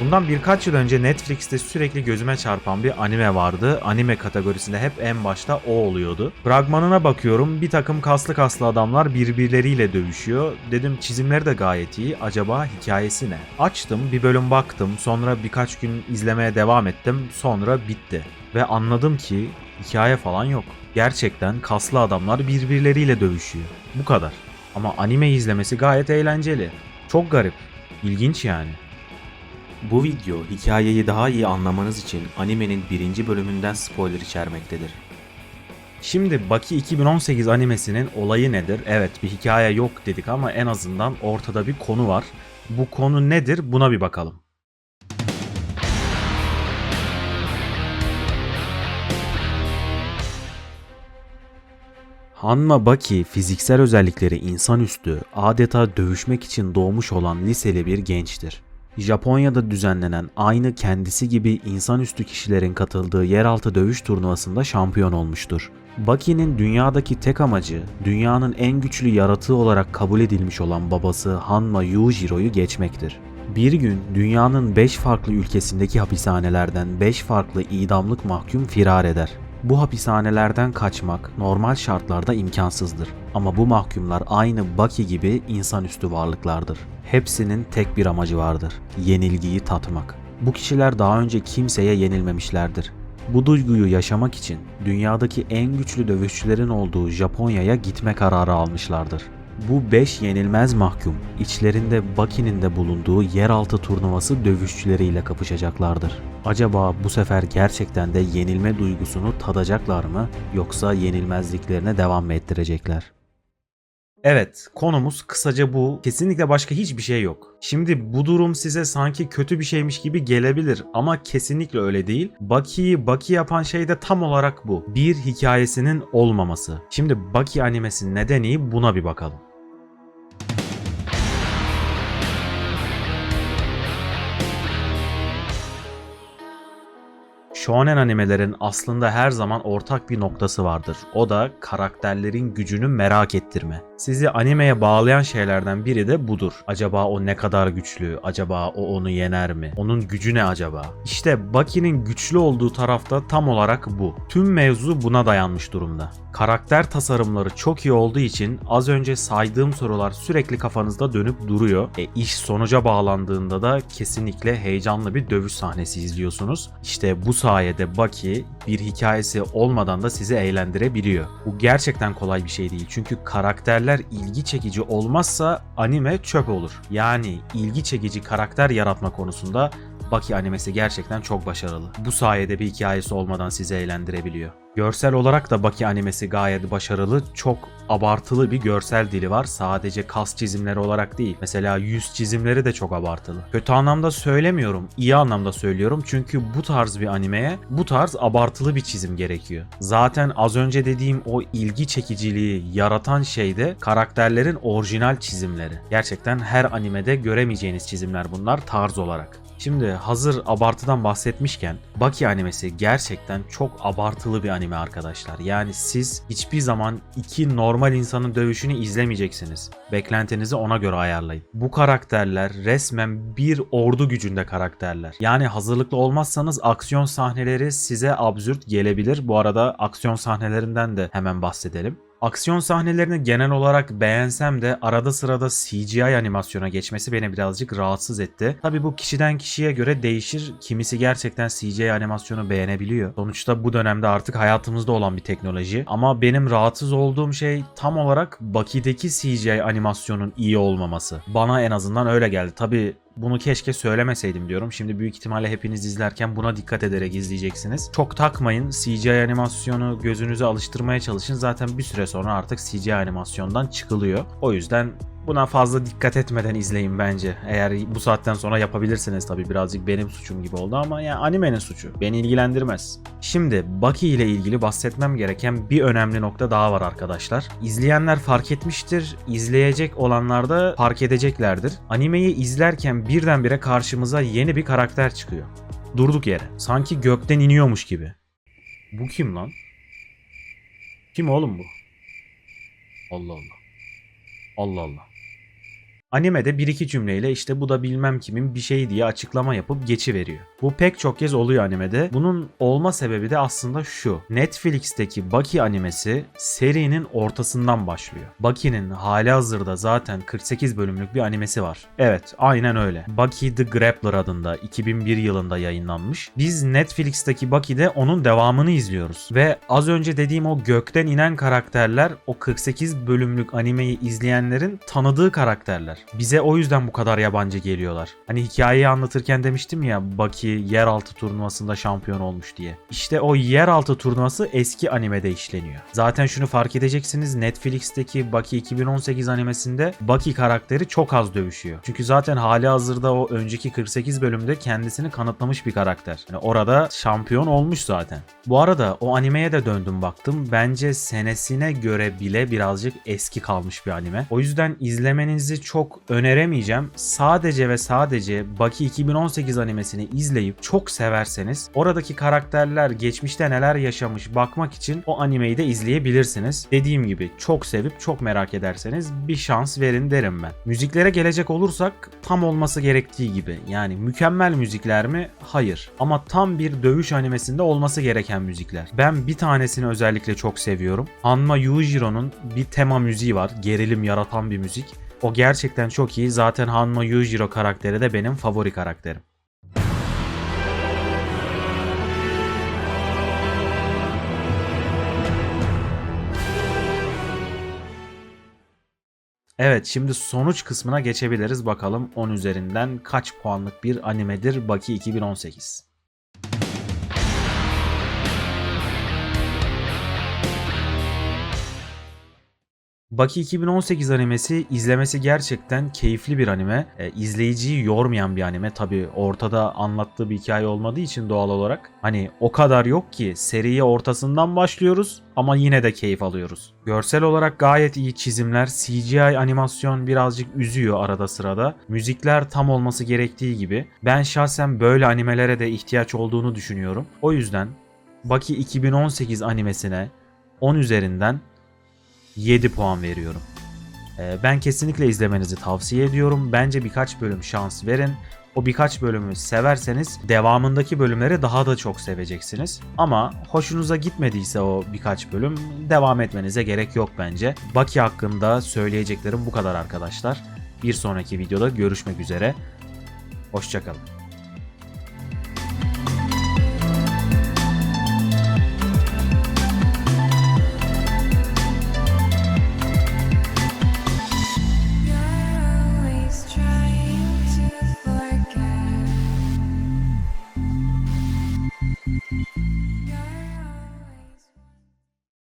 Bundan birkaç yıl önce Netflix'te sürekli gözüme çarpan bir anime vardı. Anime kategorisinde hep en başta o oluyordu. Fragmanına bakıyorum bir takım kaslı kaslı adamlar birbirleriyle dövüşüyor. Dedim çizimleri de gayet iyi. Acaba hikayesi ne? Açtım bir bölüm baktım. Sonra birkaç gün izlemeye devam ettim. Sonra bitti. Ve anladım ki hikaye falan yok. Gerçekten kaslı adamlar birbirleriyle dövüşüyor. Bu kadar. Ama anime izlemesi gayet eğlenceli. Çok garip. İlginç yani. Bu video hikayeyi daha iyi anlamanız için animenin birinci bölümünden spoiler içermektedir. Şimdi Baki 2018 animesinin olayı nedir? Evet bir hikaye yok dedik ama en azından ortada bir konu var. Bu konu nedir? Buna bir bakalım. Hanma Baki fiziksel özellikleri insanüstü, adeta dövüşmek için doğmuş olan liseli bir gençtir. Japonya'da düzenlenen aynı kendisi gibi insanüstü kişilerin katıldığı yeraltı dövüş turnuvasında şampiyon olmuştur. Baki'nin dünyadaki tek amacı, dünyanın en güçlü yaratığı olarak kabul edilmiş olan babası Hanma Yujiro'yu geçmektir. Bir gün dünyanın 5 farklı ülkesindeki hapishanelerden 5 farklı idamlık mahkum firar eder. Bu hapishanelerden kaçmak normal şartlarda imkansızdır. Ama bu mahkumlar aynı Baki gibi insanüstü varlıklardır. Hepsinin tek bir amacı vardır. Yenilgiyi tatmak. Bu kişiler daha önce kimseye yenilmemişlerdir. Bu duyguyu yaşamak için dünyadaki en güçlü dövüşçülerin olduğu Japonya'ya gitme kararı almışlardır. Bu 5 yenilmez mahkum içlerinde Baki'nin de bulunduğu yeraltı turnuvası dövüşçüleriyle kapışacaklardır. Acaba bu sefer gerçekten de yenilme duygusunu tadacaklar mı yoksa yenilmezliklerine devam mı ettirecekler? Evet, konumuz kısaca bu. Kesinlikle başka hiçbir şey yok. Şimdi bu durum size sanki kötü bir şeymiş gibi gelebilir ama kesinlikle öyle değil. Baki'yi Baki yapan şey de tam olarak bu. Bir hikayesinin olmaması. Şimdi Baki animesi neden iyi buna bir bakalım. Shonen animelerin aslında her zaman ortak bir noktası vardır. O da karakterlerin gücünü merak ettirme. Sizi animeye bağlayan şeylerden biri de budur. Acaba o ne kadar güçlü? Acaba o onu yener mi? Onun gücü ne acaba? İşte Baki'nin güçlü olduğu tarafta tam olarak bu. Tüm mevzu buna dayanmış durumda. Karakter tasarımları çok iyi olduğu için az önce saydığım sorular sürekli kafanızda dönüp duruyor. E iş sonuca bağlandığında da kesinlikle heyecanlı bir dövüş sahnesi izliyorsunuz. İşte bu sayede Baki bir hikayesi olmadan da sizi eğlendirebiliyor. Bu gerçekten kolay bir şey değil. Çünkü karakterler ilgi çekici olmazsa anime çöp olur. Yani ilgi çekici karakter yaratma konusunda Baki animesi gerçekten çok başarılı. Bu sayede bir hikayesi olmadan sizi eğlendirebiliyor. Görsel olarak da Baki animesi gayet başarılı. Çok abartılı bir görsel dili var. Sadece kas çizimleri olarak değil. Mesela yüz çizimleri de çok abartılı. Kötü anlamda söylemiyorum, iyi anlamda söylüyorum. Çünkü bu tarz bir animeye bu tarz abartılı bir çizim gerekiyor. Zaten az önce dediğim o ilgi çekiciliği yaratan şey de karakterlerin orijinal çizimleri. Gerçekten her animede göremeyeceğiniz çizimler bunlar tarz olarak. Şimdi hazır abartıdan bahsetmişken Baki animesi gerçekten çok abartılı bir anime arkadaşlar. Yani siz hiçbir zaman iki normal insanın dövüşünü izlemeyeceksiniz. Beklentinizi ona göre ayarlayın. Bu karakterler resmen bir ordu gücünde karakterler. Yani hazırlıklı olmazsanız aksiyon sahneleri size absürt gelebilir. Bu arada aksiyon sahnelerinden de hemen bahsedelim. Aksiyon sahnelerini genel olarak beğensem de arada sırada CGI animasyona geçmesi beni birazcık rahatsız etti. Tabi bu kişiden kişiye göre değişir. Kimisi gerçekten CGI animasyonu beğenebiliyor. Sonuçta bu dönemde artık hayatımızda olan bir teknoloji. Ama benim rahatsız olduğum şey tam olarak Baki'deki CGI animasyonun iyi olmaması. Bana en azından öyle geldi. Tabi bunu keşke söylemeseydim diyorum. Şimdi büyük ihtimalle hepiniz izlerken buna dikkat ederek izleyeceksiniz. Çok takmayın. CGI animasyonu gözünüze alıştırmaya çalışın. Zaten bir süre sonra artık CGI animasyondan çıkılıyor. O yüzden Buna fazla dikkat etmeden izleyin bence. Eğer bu saatten sonra yapabilirsiniz tabi birazcık benim suçum gibi oldu ama yani animenin suçu. Beni ilgilendirmez. Şimdi Baki ile ilgili bahsetmem gereken bir önemli nokta daha var arkadaşlar. İzleyenler fark etmiştir, izleyecek olanlar da fark edeceklerdir. Animeyi izlerken birdenbire karşımıza yeni bir karakter çıkıyor. Durduk yere. Sanki gökten iniyormuş gibi. Bu kim lan? Kim oğlum bu? Allah Allah. Allah Allah. Animede bir iki cümleyle işte bu da bilmem kimin bir şey diye açıklama yapıp geçiveriyor. Bu pek çok kez oluyor animede. Bunun olma sebebi de aslında şu. Netflix'teki Baki animesi serinin ortasından başlıyor. Baki'nin hali hazırda zaten 48 bölümlük bir animesi var. Evet aynen öyle. Baki the Grappler adında 2001 yılında yayınlanmış. Biz Netflix'teki Baki'de onun devamını izliyoruz. Ve az önce dediğim o gökten inen karakterler o 48 bölümlük animeyi izleyenlerin tanıdığı karakterler. Bize o yüzden bu kadar yabancı geliyorlar. Hani hikayeyi anlatırken demiştim ya Baki yeraltı turnuvasında şampiyon olmuş diye. İşte o yeraltı turnuvası eski animede işleniyor. Zaten şunu fark edeceksiniz Netflix'teki Baki 2018 animesinde Baki karakteri çok az dövüşüyor. Çünkü zaten hali hazırda o önceki 48 bölümde kendisini kanıtlamış bir karakter. Yani orada şampiyon olmuş zaten. Bu arada o animeye de döndüm baktım. Bence senesine göre bile birazcık eski kalmış bir anime. O yüzden izlemenizi çok öneremeyeceğim. Sadece ve sadece Baki 2018 animesini izleyip çok severseniz oradaki karakterler geçmişte neler yaşamış bakmak için o animeyi de izleyebilirsiniz. Dediğim gibi çok sevip çok merak ederseniz bir şans verin derim ben. Müziklere gelecek olursak tam olması gerektiği gibi. Yani mükemmel müzikler mi? Hayır. Ama tam bir dövüş animesinde olması gereken müzikler. Ben bir tanesini özellikle çok seviyorum. Hanma Yujiro'nun bir tema müziği var. Gerilim yaratan bir müzik. O gerçekten çok iyi. Zaten Hanma Yujiro karakteri de benim favori karakterim. Evet şimdi sonuç kısmına geçebiliriz. Bakalım 10 üzerinden kaç puanlık bir animedir Baki 2018. Baki 2018 animesi izlemesi gerçekten keyifli bir anime. E, izleyiciyi yormayan bir anime. Tabi ortada anlattığı bir hikaye olmadığı için doğal olarak. Hani o kadar yok ki seriye ortasından başlıyoruz ama yine de keyif alıyoruz. Görsel olarak gayet iyi çizimler, CGI animasyon birazcık üzüyor arada sırada. Müzikler tam olması gerektiği gibi. Ben şahsen böyle animelere de ihtiyaç olduğunu düşünüyorum. O yüzden Baki 2018 animesine 10 üzerinden 7 puan veriyorum. Ee, Ben kesinlikle izlemenizi tavsiye ediyorum. Bence birkaç bölüm şans verin. O birkaç bölümü severseniz devamındaki bölümleri daha da çok seveceksiniz. Ama hoşunuza gitmediyse o birkaç bölüm devam etmenize gerek yok bence. Baki hakkında söyleyeceklerim bu kadar arkadaşlar. Bir sonraki videoda görüşmek üzere. Hoşçakalın.